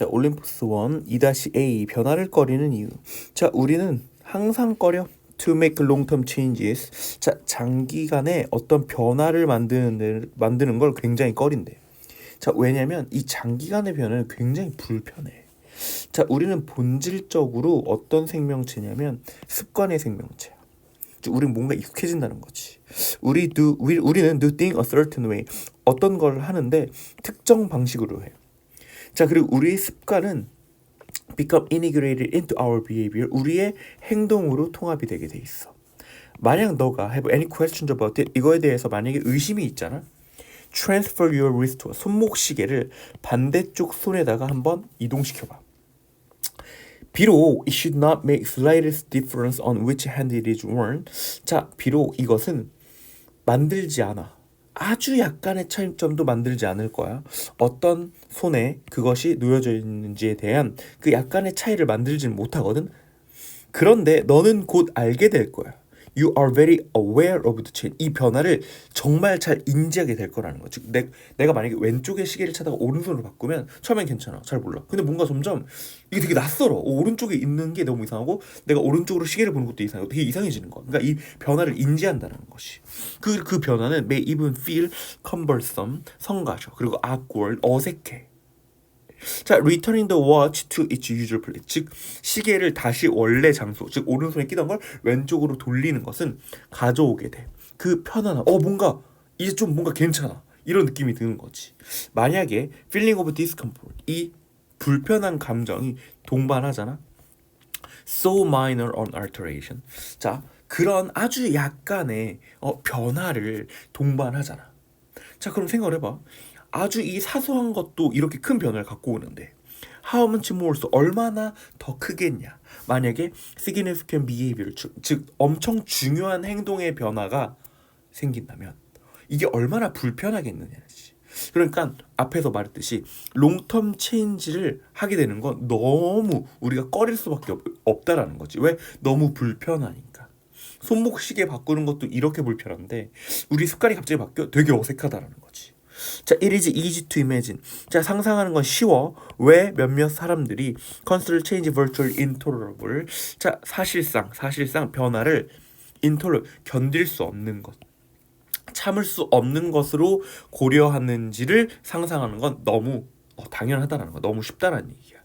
자, 올림푸스 1 2-A 변화를 꺼리는 이유. 자, 우리는 항상 꺼려 to make long-term changes. 자, 장기간에 어떤 변화를 만드는 만드는 걸 굉장히 꺼린대. 자, 왜냐면 이 장기간의 변화는 굉장히 불편해. 자, 우리는 본질적으로 어떤 생명체냐면 습관의 생명체야. 즉, 우리는 뭔가 익숙해진다는 거지. 우리 do 우리, 우리는 do thing a certain way. 어떤 걸 하는데 특정 방식으로 해. 자, 그리고 우리의 습관은 become integrated into our behavior. 우리의 행동으로 통합이 되게 돼 있어. 만약 너가 have any questions about it 이거에 대해서 만약에 의심이 있잖아. transfer your wrist 손목 시계를 반대쪽 손에다가 한번 이동시켜 봐. 비록 it should not make slightest difference on which hand it is worn. 자, 비록 이것은 만들지 않아. 아주 약간의 차이점도 만들지 않을 거야. 어떤 손에 그것이 놓여져 있는지에 대한 그 약간의 차이를 만들지는 못하거든. 그런데 너는 곧 알게 될 거야. You are very aware of the change. 이 변화를 정말 잘 인지하게 될 거라는 거. 즉, 내, 내가 만약에 왼쪽에 시계를 차다가 오른손으로 바꾸면 처음엔 괜찮아. 잘 몰라. 근데 뭔가 점점 이게 되게 낯설어. 어, 오른쪽에 있는 게 너무 이상하고 내가 오른쪽으로 시계를 보는 것도 이상하고 되게 이상해지는 거야. 그러니까 이 변화를 인지한다는 것이. 그, 그 변화는 may even feel cumbersome, 성가셔. 그리고 awkward, 어색해. 자, returning the watch to its usual place. 즉, 시계를 다시 원래 장소, 즉 오른손에 끼던 걸 왼쪽으로 돌리는 것은 가져오게 돼. 그 편안함. 어, 뭔가 이제 좀 뭔가 괜찮아. 이런 느낌이 드는 거지. 만약에 feeling of discomfort, 이 불편한 감정이 동반하잖아. So minor an alteration. 자, 그런 아주 약간의 어, 변화를 동반하잖아. 자, 그럼 생각을 해봐. 아주 이 사소한 것도 이렇게 큰 변화를 갖고 오는데 how much more so 얼마나 더 크겠냐. 만약에 significant behavior 즉, 즉 엄청 중요한 행동의 변화가 생긴다면 이게 얼마나 불편하겠느냐지 그러니까 앞에서 말했듯이 롱텀 체인지를 하게 되는 건 너무 우리가 꺼릴 수밖에 없, 없다라는 거지. 왜? 너무 불편하니까 손목 시계 바꾸는 것도 이렇게 불편한데 우리 습관이 갑자기 바뀌어 되게 어색하다라는 거지 자, it is easy to imagine. 자, 상상하는 건 쉬워. 왜 몇몇 사람들이 consider change virtually intolerable. 자, 사실상 사실상 변화를 intolerable 견딜 수 없는 것. 참을 수 없는 것으로 고려하는지를 상상하는 건 너무 어, 당연하다라는 거. 너무 쉽다라는 얘기야.